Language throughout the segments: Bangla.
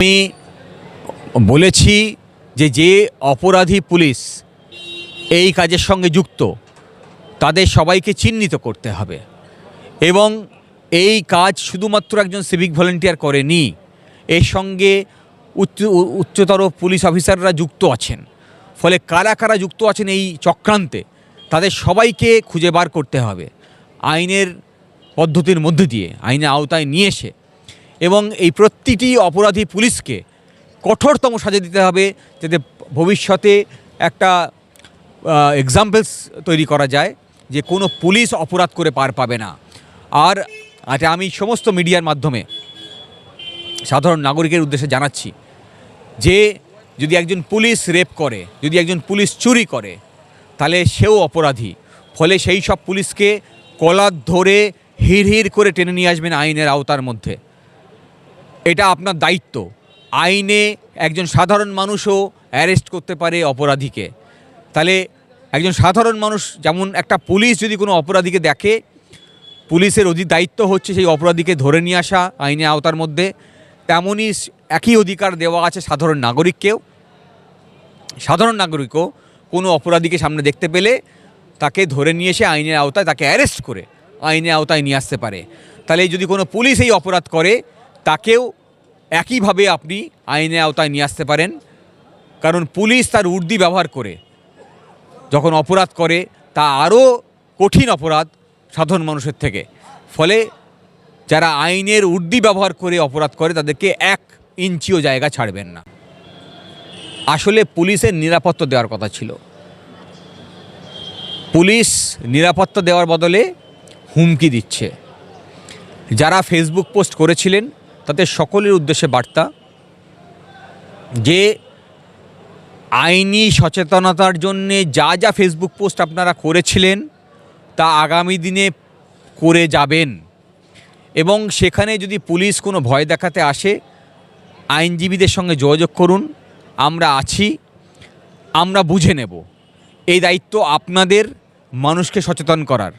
আমি বলেছি যে যে অপরাধী পুলিশ এই কাজের সঙ্গে যুক্ত, তাদের সবাইকে চিহ্নিত করতে হবে। এবং এই কাজ শুধুমাত্র একজন সিভিক ভলেন্টিয়ার করেনি, এর সঙ্গে উচ্চ, উচ্চতর পুলিশ অফিসাররা যুক্ত আছেন। ফলে কারা কারা যুক্ত আছেন এই চক্রান্তে, তাদের সবাইকে খুঁজে বার করতে হবে। আইনের পদ্ধতির মধ্যে দিয়ে, আইনের আওতায় নিয়ে এসে এবং এই প্রতিটি অপরাধী পুলিশকে কঠোরতম সাজা দিতে হবে যাতে ভবিষ্যতে একটা এক্সাম্পলস তৈরি করা যায় যে কোনো পুলিশ অপরাধ করে পার পাবে না। আর আচ্ছা আমি সমস্ত মিডিয়ার মাধ্যমে সাধারণ নাগরিকের উদ্দেশ্যে জানাচ্ছি যে যদি একজন পুলিশ রেপ করে, যদি একজন পুলিশ চুরি করে, তাহলে সেও অপরাধী। ফলে সেই সব পুলিশকে কলার ধরে হিড় করে টেনে নিয়ে আসবেন আইনের আওতার মধ্যে। এটা আপনার দায়িত্ব। আইনে একজন সাধারণ মানুষও অ্যারেস্ট করতে পারে অপরাধীকে। তাহলে একজন সাধারণ মানুষ, যেমন একটা পুলিশ যদি কোনো অপরাধীকে দেখে, পুলিশের অধি, দায়িত্ব হচ্ছে সেই অপরাধীকে ধরে নিয়ে আসা আইনে আওতার মধ্যে। তেমনই একই অধিকার দেওয়া আছে সাধারণ নাগরিককেও। সাধারণ নাগরিকও কোনো অপরাধীকে সামনে দেখতে পেলে তাকে ধরে নিয়ে এসে আইনের আওতায় তাকে অ্যারেস্ট করে আইনের আওতায় নিয়ে আসতে পারে। তাহলে যদি কোনো পুলিশ এই অপরাধ করে, তাকেও একইভাবে আপনি আইনের আওতায় নিয়ে আসতে পারেন। কারণ পুলিশ তার উর্দি ব্যবহার করে। যখন অপরাধ করে, তা আরও কঠিন অপরাধ সাধারণ মানুষের থেকে। ফলে যারা আইনের উর্দি ব্যবহার করে অপরাধ করে, তাদেরকে এক ইঞ্চিও জায়গা ছাড়বেন না। আসলে পুলিশের নিরাপত্তা দেওয়ার কথা ছিল। পুলিশ নিরাপত্তা দেওয়ার বদলে হুমকি দিচ্ছে। যারা ফেসবুক পোস্ট করেছিলেন তাদের সকলের উদ্দেশ্যে বার্তা যে আইনি সচেতনতার জন্যে যা যা ফেসবুক পোস্ট আপনারা করেছিলেন, তা আগামী দিনে করে যাবেন। এবং সেখানে যদি পুলিশ কোনো ভয় দেখাতে আসে, আইনজীবীদের সঙ্গে যোগাযোগ করুন, আমরা আছি, আমরা বুঝে নেব। এই দায়িত্ব আপনাদের মানুষকে সচেতন করার।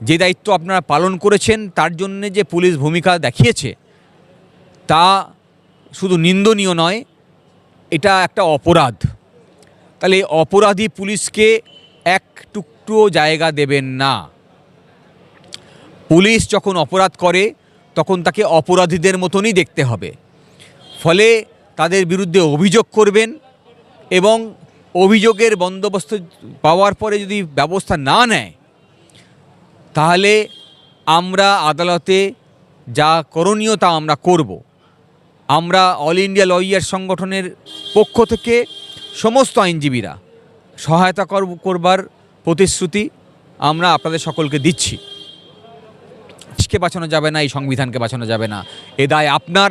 যে দায়িত্ব আপনারা পালন করেছেন, তার জন্যে যে পুলিশ ভূমিকা দেখিয়েছে তা শুধু নিন্দনীয় নয়, এটা একটা অপরাধ। তাহলে অপরাধী পুলিশকে এক টুকরো জায়গা দেবেন না। পুলিশ যখন অপরাধ করে, তখন তাকে অপরাধীদের মতনই দেখতে হবে। ফলে তাদের বিরুদ্ধে অভিযোগ করবেন এবং অভিযোগের বন্দোবস্ত পাওয়ার পরে যদি ব্যবস্থা না নেয়, তাহলে আমরা আদালতে যা করণীয় তা আমরা করব। আমরা অল ইন্ডিয়া লয়ার সংগঠনের পক্ষ থেকে সমস্ত আইনজীবীরা সহায়তা কর- করবার প্রতিশ্রুতি আমরা আপনাদের সকলকে দিচ্ছি। দেশকে বাঁচানো যাবে না, এই সংবিধানকে বাঁচানো যাবে না। এ দায় আপনার,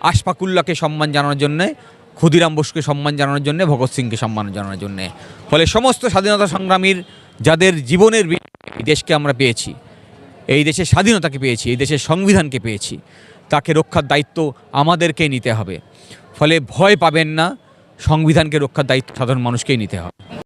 আশফাকুল্লাহকে সম্মান জানানোর জন্যে, ক্ষুদিরাম বসুকে সম্মান জানানোর জন্যে, ভগৎ সিংকে সম্মান জানানোর জন্যে। ফলে সমস্ত স্বাধীনতা সংগ্রামীর, যাদের জীবনের দেশকে আমরা পেয়েছি, এই দেশের স্বাধীনতাকে পেয়েছি, এই দেশের সংবিধানকে পেয়েছি। তাকে রক্ষার দায়িত্ব আমাদেরকে নিতে হবে। ফলে ভয় পাবেন না, সংবিধানকে রক্ষার দায়িত্ব সাধারণ মানুষকেই নিতে হবে।